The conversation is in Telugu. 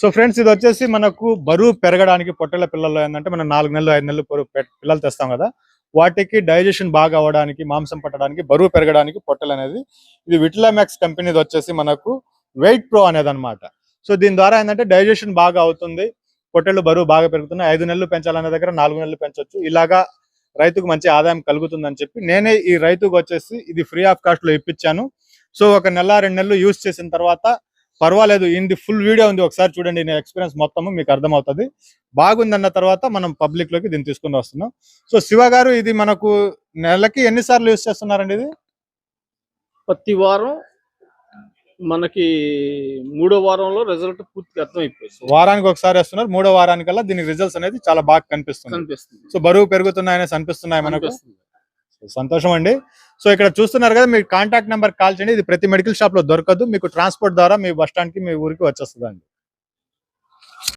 సో ఫ్రెండ్స్ ఇది వచ్చేసి మనకు బరువు పెరగడానికి పొట్టల పిల్లలు ఏంటంటే మనం నాలుగు నెలలు ఐదు నెలలు పిల్లలు తెస్తాం కదా. వాటికి డైజెషన్ బాగా అవ్వడానికి మాంసం పట్టడానికి బరువు పెరగడానికి పొట్టలు అనేది ఇది విటిలామాక్స్ కంపెనీది వచ్చేసి మనకు వెయిట్ ప్రో అనేది అనమాట సో దీని ద్వారా ఏంటంటే డైజెషన్ బాగా అవుతుంది పొట్టెళ్ళు బరువు బాగా పెరుగుతున్నాయి ఐదు నెలలు పెంచాలనే దగ్గర నాలుగు నెలలు పెంచొచ్చు. ఇలాగా రైతుకు మంచి ఆదాయం కలుగుతుందని చెప్పి నేనే ఈ రైతుకు వచ్చేసి ఇది ఫ్రీ ఆఫ్ కాస్ట్లో ఇప్పించాను. సో ఒక నెల రెండు నెలలు యూజ్ చేసిన తర్వాత పర్వాలేదు ఇది ఫుల్ వీడియో ఉంది. ఒకసారి చూడండి నేను ఎక్స్పీరియన్స్ మొత్తము మీకు అర్థమవుతుంది. బాగుందన్న తర్వాత మనం పబ్లిక్లోకి దీన్ని తీసుకుని వస్తున్నాం. సో శివ గారు ఇది మనకు నెలకి ఎన్నిసార్లు యూస్ చేస్తున్నారండి ఇది? ప్రతి వారం మనకి మూడో వారంలో రిజల్ట్ పూర్తిగా అర్థమైపోతుంది వారానికి ఒకసారి వేస్తున్నారు. మూడో వారానికల్లా దీనికి రిజల్ట్స్ అనేది చాలా బాగా కనిపిస్తుంది. కనిపిస్తుంది. సో బరువు పెరుగుతున్నాయని అనిపిస్తున్నాయి మనకు. సంతోషం అండి సో ఇక్కడ చూస్తున్నారు కదా మీరు కాంటాక్ట్ నెంబర్ కాల్ చేయండి. ఇది ప్రతి మెడికల్ షాప్లో దొరకదు. మీకు ట్రాన్స్పోర్ట్ ద్వారా మీ బస్ స్టాండ్కి మీ ఊరికి వచ్చేస్తుందండి.